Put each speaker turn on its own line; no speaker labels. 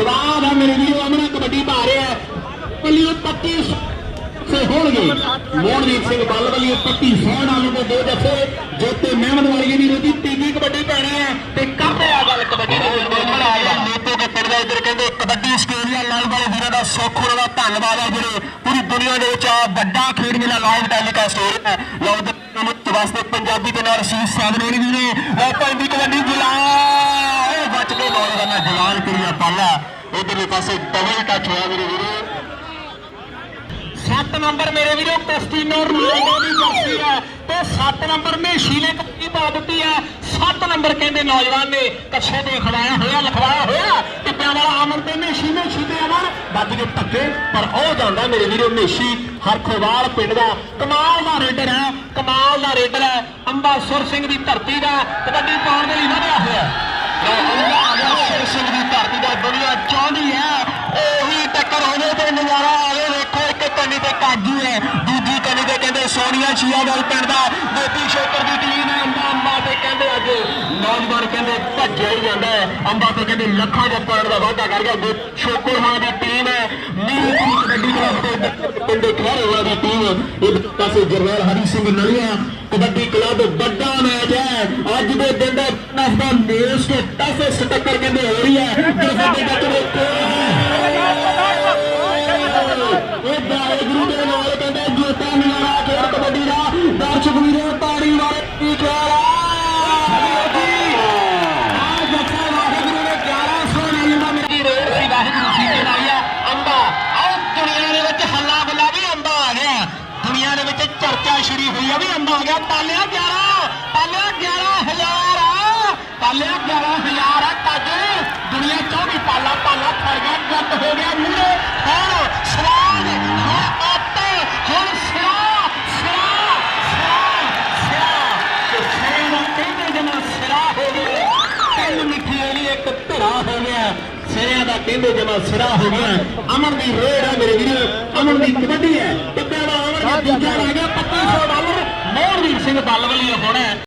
ਸਵਾਦ ਆ ਮੇਰੇ ਵੀਰੋ, ਅਮਨਾ ਕਬੱਡੀ ਪਾ ਰਿਹਾ ਹੈ। ਪੱਲੀਓ 25 ਸੇ ਹੋਣਗੇ। ਮੋਹਨਦੀਪ ਸਿੰਘ ਬੱਲ ਵੱਲੋਂ 25 ਸੌ ਨਾਲੋਂ ਦੇ ਦੋ ਜੱਫੇ ਜੋਤੇ ਮਹਿਮਦ ਵਾਲੀ ਦੀ ਰੋਟੀ ਤੀਜੀ ਕਬੱਡੀ ਪੈਣੀ ਹੈ। ਤੇ ਕਰਦੇ ਆ ਗੱਲ ਕਬੱਡੀ ਦੇ। ਨਿਰਮਲ ਆ ਨੀਤੇ ਦੇ ਪਿੰਡ ਦਾ ਇੱਧਰ ਕਹਿੰਦੇ ਕਬੱਡੀ ਆਸਟ੍ਰੇਲੀਆ ਲਾਈਵ ਵਾਲੇ ਵੀਰਾਂ ਦਾ ਸੁੱਖ ਦਾ ਧੰਨਵਾਦ ਹੈ ਜਿਹੜੇ ਪੂਰੀ ਦੁਨੀਆ ਦੇ ਵਿੱਚ ਵੱਡਾ ਖੇਡ ਮੇਲਾ ਲਾਈਵ ਟੈਲੀਕਾਸਟ ਹੋ ਰਿਹਾ ਹੈ। ਲਓ ਤੇ ਵਾਸਤੇ ਪੰਜਾਬੀ ਦੇ ਨਾਲ ਸੀਸ ਸਾਧਨੇ ਵੀ ਨੇ ਲਓ ਪੈਂਦੀ ਕਬੱਡੀ ਬੁਲਾ ਉਹ ਬਚ ਕੇ ਨੌਜਵਾਨਾਂ ਜਲਾਲ ਕਰੀਆ ਪਾਲਾ ਉਧਰਲੇ ਪਾਸੇ ਡਬਲ ਟੱਚ ਹੋਇਆ ਮੇਰੇ ਵੀਰੋ। 7 ਨੰਬਰ ਮੇਰੇ ਵੀਰੋ, ਕ੍ਰਿਸਟੀਨੋ ਰੋਨਾਲਡੋ ਦੀ ਜਰਸੀ ਹੈ। ਤੇ 7 ਨੰਬਰ ਮੇਸ਼ੀ ਨੇ ਕੱਪੀ ਪਾ ਦਿੱਤੀ ਹੈ। 7 ਨੰਬਰ ਕਹਿੰਦੇ ਨੌਜਵਾਨ ਨੇ, ਕੱਛੇ ਤੇ ਖੜਾਇਆ ਹੋਇਆ, ਲਖਵਾਇਆ ਹੋਇਆ। ਟਿੱਪਿਆਂ ਵਾਲਾ ਅਮਰ ਤੇ ਮੇਸ਼ੀ ਮੇਸ਼ੀ ਤੇ ਅਮਰ ਵੱਜ ਕੇ ਧੱਕੇ, ਪਰ ਉਹ ਜਾਂਦਾ ਮੇਰੇ ਵੀਰੋ ਮੇਸ਼ੀ। ਹਰਖੋਵਾਲ ਪਿੰਡ ਦਾ ਕਮਾਲ ਦਾ ਰੇਡਰ ਹੈ, ਕਮਾਲ ਦਾ ਰੇਡਰ ਹੈ। ਅੰਬਾ ਸੁਰ ਸਿੰਘ ਦੀ ਧਰਤੀ ਦਾ ਕਬੱਡੀ ਪਾਉਣ ਦੇ ਲਈ ਵਧਿਆ ਹੋਇਆ। ਹੈ ਅੰਬਾ ਦੂਜੀ ਕੰਨੀ ਕਹਿੰਦੇ ਸੋਨੀਆ ਸ਼ੀਆਵਾਲ ਪਿੰਡ ਦਾ ਗੋਪੀ ਸ਼ੋਕਰ ਦੀ ਟੀਮ ਹੈ ਅੰਬਾ ਤੇ ਕਹਿੰਦੇ ਅੱਜ ਨੌਜਵਾਨ ਕਹਿੰਦੇ ਭੱਜਿਆ ਹੀ ਜਾਂਦਾ ਹੈ। ਅੰਬਾ ਤੇ ਕਹਿੰਦੇ ਲੱਖਾਂ ਦੇ ਪੁਆਇੰਟ ਦਾ ਵਾਅਦਾ ਕਰ ਗਿਆ। ਸ਼ੋਕਰ ਹਾਂ ਦੀ ਟੀਮ ਹੈ ਨੀਲ ਕਬੱਡੀ ਕਲੱਬ ਤੇ ਪਿੰਡ ਖਹਿਰੇ ਵਾਲਾ ਦੀ ਟੀਮ ਇੱਕ ਪਾਸੇ ਜਰਨੈਲ ਹਰੀ ਸਿੰਘ ਨਲੀਆਂ, ਕਬੱਡੀ ਕਲੱਬ ਵੱਡਾ ਮੈਚ ਹੈ। ਅੱਜ ਦੇ ਦਿਨ ਦਾ ਨਸ ਦਾ ਮੋਸਟ ਟਫੈਸਟ ਟੱਕਰ ਕਹਿੰਦੇ ਹੋ ਰਹੀ ਹੈ। ਜਿਸ ਦੇ ਵਿੱਚ ਗਿਆ, ਪਾਲਿਆ 11 ਪਾਲਿਆ 11000 ਆ ਪਾਲਿਆ 11000 ਆ ਤਾਜੇ ਦੁਨੀਆ ਵੀ ਪਾਲਾ ਪਾਲਾ ਫੜ ਗਿਆ, ਜੱਟ ਹੋ ਗਿਆ ਮੂਰੇ ਹੁਣ ਸਵਾਦ ਹੁਣ ਅੱਤ, ਹੁਣ ਸਿਰਾ ਸਿਰਾ ਸਿਰਾ ਸਿਰਾ। ਤੇ ਸਿਰੇ ਨੂੰ ਕਹਿੰਦੇ ਜਮਾ ਸਿਰਾ ਹੋ ਗਿਆ। ਤਿੰਨ ਮਿੱਠੀ ਵਾਲੀ ਇੱਕ ਧਰਾ ਹੋ ਗਿਆ। ਸਿਰਿਆਂ ਦਾ ਕਹਿੰਦੇ ਜਮਾ ਸਿਰਾ ਹੋ ਗਿਆ। ਅਮਨ ਦੀ ਰੇੜ ਹੈ ਮੇਰੇ ਵੀਰੋ। ਅਮਨ ਦੀ ਕਬੱਡੀ ਹੈ। ਟਿੱਪਿਆਂ ਦਾ ਅਮਨ ਦਾ ਦੂਜਾ ਰਹਿ ਗਿਆ 2500 ਡਾਲਰ ਮੋਹਨਦੀਪ ਸਿੰਘ ਬੱਲ ਵੱਲੋਂ ਹੋਣਾ ਹੈ।